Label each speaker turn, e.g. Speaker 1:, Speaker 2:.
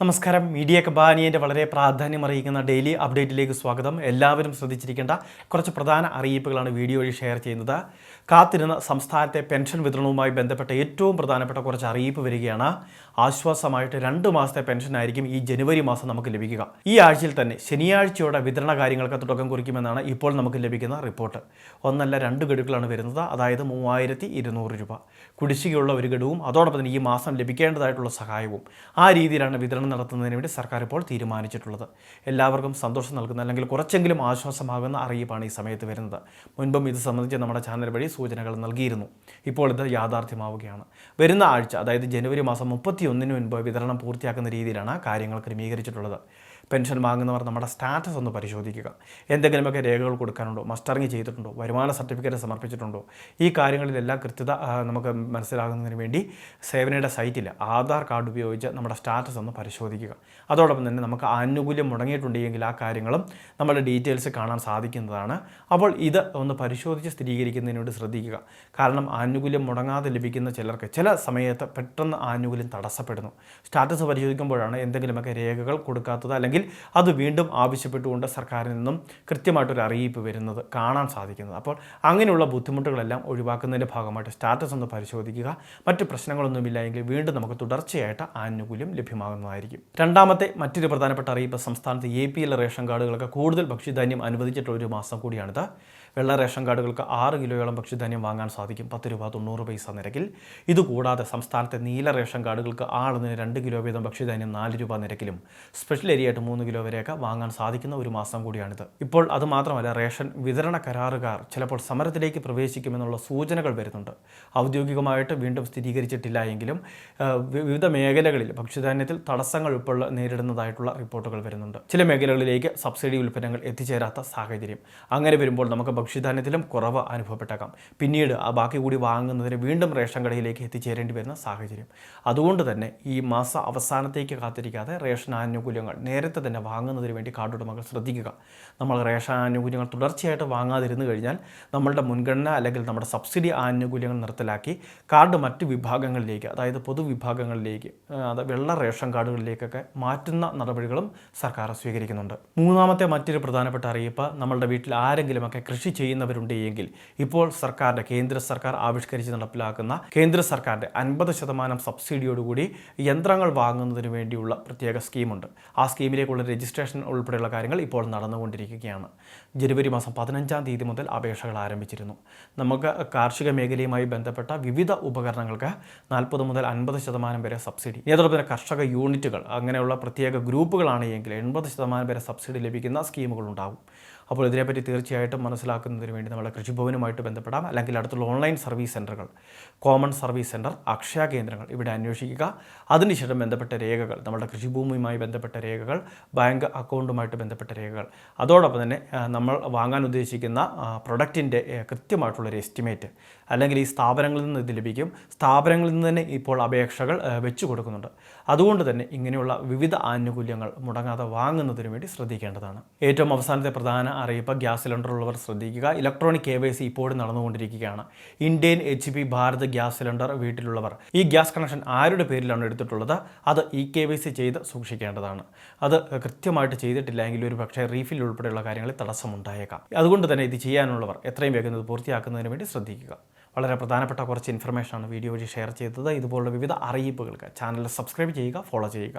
Speaker 1: നമസ്കാരം. മീഡിയ കബാനിയന്റെ വളരെ പ്രാധാന്യം അറിയിക്കുന്ന ഡെയിലി അപ്ഡേറ്റിലേക്ക് സ്വാഗതം. എല്ലാവരും ശ്രദ്ധിച്ചിരിക്കേണ്ട കുറച്ച് പ്രധാന അറിയിപ്പുകളാണ് വീഡിയോ വഴി ഷെയർ ചെയ്യുന്നത്. കാത്തിരുന്ന സംസ്ഥാനത്തെ പെൻഷൻ വിതരണവുമായി ബന്ധപ്പെട്ട ഏറ്റവും പ്രധാനപ്പെട്ട കുറച്ച് അറിയിപ്പ് വരികയാണ്. ആശ്വാസമായിട്ട് രണ്ട് മാസത്തെ പെൻഷനായിരിക്കും ഈ ജനുവരി മാസം നമുക്ക് ലഭിക്കുക. ഈ ആഴ്ചയിൽ തന്നെ ശനിയാഴ്ചയോടെ വിതരണ കാര്യങ്ങൾക്ക് തുടക്കം കുറിക്കുമെന്നാണ് ഇപ്പോൾ നമുക്ക് ലഭിക്കുന്ന റിപ്പോർട്ട്. ഒന്നല്ല രണ്ട് ഗഡുക്കളാണ് വരുന്നത്. അതായത് മൂവായിരത്തി ഇരുന്നൂറ് രൂപ. കുടിശ്ശികയുള്ള ഒരു ഗഡുവും അതോടൊപ്പം തന്നെ ഈ മാസം ലഭിക്കേണ്ടതായിട്ടുള്ള സഹായവും ആ രീതിയിലാണ് വിതരണം നടത്തുന്നതിന് വേണ്ടി സർക്കാർ ഇപ്പോൾ തീരുമാനിച്ചിട്ടുള്ളത്. എല്ലാവർക്കും സന്തോഷം നൽകുന്ന അല്ലെങ്കിൽ കുറച്ചെങ്കിലും ആശ്വാസമാകുന്ന അറിയിപ്പാണ് ഈ സമയത്ത് വരുന്നത്. മുൻപും ഇത് സംബന്ധിച്ച് നമ്മുടെ ചാനൽ വഴി സൂചനകൾ നൽകിയിരുന്നു. ഇപ്പോൾ ഇത് യാഥാർത്ഥ്യമാവുകയാണ്. വരുന്ന ആഴ്ച അതായത് ജനുവരി മാസം മുപ്പത്തി ഒന്നിന് മുൻപ് വിതരണം പൂർത്തിയാക്കുന്ന രീതിയിലാണ് കാര്യങ്ങൾ ക്രമീകരിച്ചിട്ടുള്ളത്. പെൻഷൻ വാങ്ങുന്നവർ നമ്മുടെ സ്റ്റാറ്റസ് ഒന്ന് പരിശോധിക്കുക. എന്തെങ്കിലുമൊക്കെ രേഖകൾ കൊടുക്കാനുണ്ടോ? മസ്റ്ററിങ് ചെയ്തിട്ടുണ്ടോ? വരുമാന സർട്ടിഫിക്കറ്റ് സമർപ്പിച്ചിട്ടുണ്ടോ? ഈ കാര്യങ്ങളിലെല്ലാം കൃത്യത നമുക്ക് മനസ്സിലാകുന്നതിന് വേണ്ടി സേവനയുടെ സൈറ്റിൽ ആധാർ കാർഡ് ഉപയോഗിച്ച് നമ്മുടെ സ്റ്റാറ്റസ് ഒന്ന് പരിശോധിക്കുക. അതോടൊപ്പം തന്നെ നമുക്ക് ആനുകൂല്യം മുടങ്ങിയിട്ടുണ്ടെങ്കിൽ ആ കാര്യങ്ങളും നമ്മുടെ ഡീറ്റെയിൽസ് കാണാൻ സാധിക്കുന്നതാണ്. അപ്പോൾ ഇത് ഒന്ന് പരിശോധിച്ച് സ്ഥിരീകരിക്കുന്നതിന് വേണ്ടി ശ്രദ്ധിക്കുക. കാരണം ആനുകൂല്യം മുടങ്ങാതെ ലഭിക്കുന്ന ചിലർക്ക് ചില സമയത്ത് പെട്ടെന്ന് ആനുകൂല്യം തടസ്സപ്പെടുന്നു. സ്റ്റാറ്റസ് പരിശോധിക്കുമ്പോഴാണ് എന്തെങ്കിലുമൊക്കെ രേഖകൾ കൊടുക്കാത്തത് അല്ലെങ്കിൽ അത് വീണ്ടും ആവശ്യപ്പെട്ടുകൊണ്ട് സർക്കാരിൽ നിന്നും കൃത്യമായിട്ടൊരു അറിയിപ്പ് വരുന്നത് കാണാൻ സാധിക്കുന്നത്. അപ്പോൾ അങ്ങനെയുള്ള ബുദ്ധിമുട്ടുകളെല്ലാം ഒഴിവാക്കുന്നതിന്റെ ഭാഗമായിട്ട് സ്റ്റാറ്റസ് ഒന്ന് പരിശോധിക്കുക. മറ്റ് പ്രശ്നങ്ങളൊന്നുമില്ല എങ്കിൽ വീണ്ടും നമുക്ക് തുടർച്ചയായിട്ട് ആനുകൂല്യം ലഭ്യമാകുന്നതായിരിക്കും. രണ്ടാമത്തെ മറ്റൊരു പ്രധാനപ്പെട്ട അറിയിപ്പ് സംസ്ഥാനത്ത് എ പി എൽ റേഷൻ കാർഡുകൾക്ക് കൂടുതൽ ഭക്ഷ്യധാന്യം അനുവദിച്ചിട്ടുള്ള ഒരു മാസം കൂടിയാണിത്. വെള്ള റേഷൻ കാർഡുകൾക്ക് ആറ് കിലോയോളം ഭക്ഷ്യധാന്യം വാങ്ങാൻ സാധിക്കും. പത്ത് രൂപ തൊണ്ണൂറ് പൈസ നിരക്കിൽ. ഇതുകൂടാതെ സംസ്ഥാനത്തെ നീല റേഷൻ കാർഡുകൾക്ക് ആളിന് രണ്ട് കിലോ വീതം ഭക്ഷ്യധാന്യം നാല് രൂപ നിരക്കിലും. സ്പെഷ്യൽ ഏരിയയായിട്ട് മൂന്ന് കിലോ വരെയൊക്കെ വാങ്ങാൻ സാധിക്കുന്ന ഒരു മാസം കൂടിയാണിത്. ഇപ്പോൾ അത് മാത്രമല്ല റേഷൻ വിതരണ കരാറുകാർ ചിലപ്പോൾ സമരത്തിലേക്ക് പ്രവേശിക്കുമെന്നുള്ള സൂചനകൾ വരുന്നുണ്ട്. ഔദ്യോഗികമായിട്ട് വീണ്ടും സ്ഥിരീകരിച്ചിട്ടില്ല എങ്കിലും വിവിധ മേഖലകളിൽ ഭക്ഷ്യധാന്യത്തിൽ തടസ്സങ്ങൾ ഇപ്പോൾ നേരിടുന്നതായിട്ടുള്ള റിപ്പോർട്ടുകൾ വരുന്നുണ്ട്. ചില മേഖലകളിലേക്ക് സബ്സിഡി ഉൽപ്പന്നങ്ങൾ എത്തിച്ചേരാത്ത സാഹചര്യം. അങ്ങനെ വരുമ്പോൾ നമുക്ക് ഭക്ഷ്യധാന്യത്തിലും കുറവ് അനുഭവപ്പെട്ടേക്കാം. പിന്നീട് ആ ബാക്കി കൂടി വാങ്ങുന്നതിന് വീണ്ടും റേഷൻ കടയിലേക്ക് എത്തിച്ചേരേണ്ടി വരുന്ന സാഹചര്യം. അതുകൊണ്ട് തന്നെ ഈ മാസ അവസാനത്തേക്ക് കാത്തിരിക്കാതെ റേഷൻ ആനുകൂല്യങ്ങൾ നേരത്തെ തന്നെ വാങ്ങുന്നതിന് വേണ്ടി കാർഡുടമകൾ ശ്രദ്ധിക്കുക. നമ്മൾ റേഷൻ ആനുകൂല്യങ്ങൾ തുടർച്ചയായിട്ട് വാങ്ങാതിരുന്നു കഴിഞ്ഞാൽ നമ്മളുടെ മുൻഗണന അല്ലെങ്കിൽ നമ്മുടെ സബ്സിഡി ആനുകൂല്യങ്ങൾ നിർത്തലാക്കി കാർഡ് മറ്റ് വിഭാഗങ്ങളിലേക്ക് അതായത് പൊതുവിഭാഗങ്ങളിലേക്ക് അത് വെള്ള റേഷൻ കാർഡുകളിലേക്കൊക്കെ മാറ്റുന്ന നടപടികളും സർക്കാർ സ്വീകരിക്കുന്നുണ്ട്. മൂന്നാമത്തെ മറ്റൊരു പ്രധാനപ്പെട്ട അറിയിപ്പ് നമ്മളുടെ വീട്ടിൽ ആരെങ്കിലുമൊക്കെ കൃഷി ചെയ്യുന്നവരുണ്ട് എങ്കിൽ ഇപ്പോൾ സർക്കാരിന്റെ കേന്ദ്ര സർക്കാർ ആവിഷ്കരിച്ച് നടപ്പിലാക്കുന്ന കേന്ദ്ര സർക്കാരിന്റെ അൻപത് ശതമാനം സബ്സിഡിയോടുകൂടി യന്ത്രങ്ങൾ വാങ്ങുന്നതിന് വേണ്ടിയുള്ള പ്രത്യേക സ്കീമുണ്ട്. ആ സ്കീമിലേക്കുള്ള രജിസ്ട്രേഷൻ ഉൾപ്പെടെയുള്ള കാര്യങ്ങൾ ഇപ്പോൾ നടന്നുകൊണ്ടിരിക്കുകയാണ്. ജനുവരി മാസം പതിനഞ്ചാം തീയതി മുതൽ അപേക്ഷകൾ ആരംഭിച്ചിരുന്നു. നമുക്ക് കാർഷിക മേഖലയുമായി ബന്ധപ്പെട്ട വിവിധ ഉപകരണങ്ങൾക്ക് നാൽപ്പത് മുതൽ അൻപത് ശതമാനം വരെ സബ്സിഡി. ഇനി കർഷക യൂണിറ്റുകൾ അങ്ങനെയുള്ള പ്രത്യേക ഗ്രൂപ്പുകളാണ് എങ്കിൽ എൺപത് ശതമാനം വരെ സബ്സിഡി ലഭിക്കുന്ന സ്കീമുകൾ ഉണ്ടാകും അപ്പോൾ ഇതിനെപ്പറ്റി തീർച്ചയായിട്ടും മനസ്സിലാക്കുന്നതിന് വേണ്ടി നമ്മുടെ കൃഷിഭവനുമായിട്ട് ബന്ധപ്പെടാം. അല്ലെങ്കിൽ അടുത്തുള്ള ഓൺലൈൻ സർവീസ് സെന്ററുകൾ കോമൺ സർവീസ് സെന്റർ അക്ഷയ കേന്ദ്രങ്ങൾ ഇവിടെ അന്വേഷിക്കുക. അതിനുശേഷം ബന്ധപ്പെട്ട രേഖകൾ നമ്മുടെ കൃഷിഭൂമിയുമായി ബന്ധപ്പെട്ട രേഖകൾ ബാങ്ക് അക്കൗണ്ടുമായിട്ട് ബന്ധപ്പെട്ട രേഖകൾ. അതോടൊപ്പം തന്നെ നമ്മൾ വാങ്ങാൻ ഉദ്ദേശിക്കുന്ന പ്രൊഡക്റ്റിന്റെ കൃത്യമായിട്ടുള്ളൊരു എസ്റ്റിമേറ്റ്. അല്ലെങ്കിൽ ഈ സ്ഥാപനങ്ങളിൽ നിന്ന് ഇത് ലഭിക്കും. സ്ഥാപനങ്ങളിൽ നിന്ന് തന്നെ ഇപ്പോൾ അപേക്ഷകൾ വെച്ച് കൊടുക്കുന്നുണ്ട്. അതുകൊണ്ട് തന്നെ ഇങ്ങനെയുള്ള വിവിധ ആനുകൂല്യങ്ങൾ മുടങ്ങാതെ വാങ്ങുന്നതിന് വേണ്ടി ശ്രദ്ധിക്കേണ്ടതാണ്. ഏറ്റവും അവസാനത്തെ പ്രധാന അറിയിപ്പ് ഗ്യാസ് സിലിണ്ടർ ഉള്ളവർ ശ്രദ്ധിക്കുക. ഇലക്ട്രോണിക് കെ വൈ സി ഇപ്പോഴും നടന്നുകൊണ്ടിരിക്കുകയാണ്. Indian H P Bharat gas cylinder വീട്ടിലുള്ളവർ. ഈ ഗ്യാസ് കണക്ഷൻ ആരുടെ പേരിലാണ് എടുത്തിട്ടുള്ളത്? അത് ഇ കെ വൈ സി ചെയ്ത് സൂക്ഷിക്കേണ്ടതാണ്. അത് കൃത്യമായിട്ട് ചെയ്തിട്ടില്ലെങ്കിൽ ഒരു പക്ഷേ റീഫിൽ ഉൾപ്പെടെയുള്ള കാര്യങ്ങളിൽ തടസ്സമുണ്ടായേക്കാം. അതുകൊണ്ട് തന്നെ ഇത് ചെയ്യാനുള്ളവർ എത്രയും വേഗം ഇത് പൂർത്തിയാക്കുന്നതിന് വേണ്ടി ശ്രദ്ധിക്കുക. വളരെ പ്രധാനപ്പെട്ട കുറച്ച് ഇൻഫർമേഷനാണ് വീഡിയോ വഴി ഷെയർ ചെയ്തത്. ഇതുപോലുള്ള വിവിധ അറിയിപ്പുകൾക്ക് ചാനൽ സബ്സ്ക്രൈബ് ചെയ്യുക ഫോളോ ചെയ്യുക.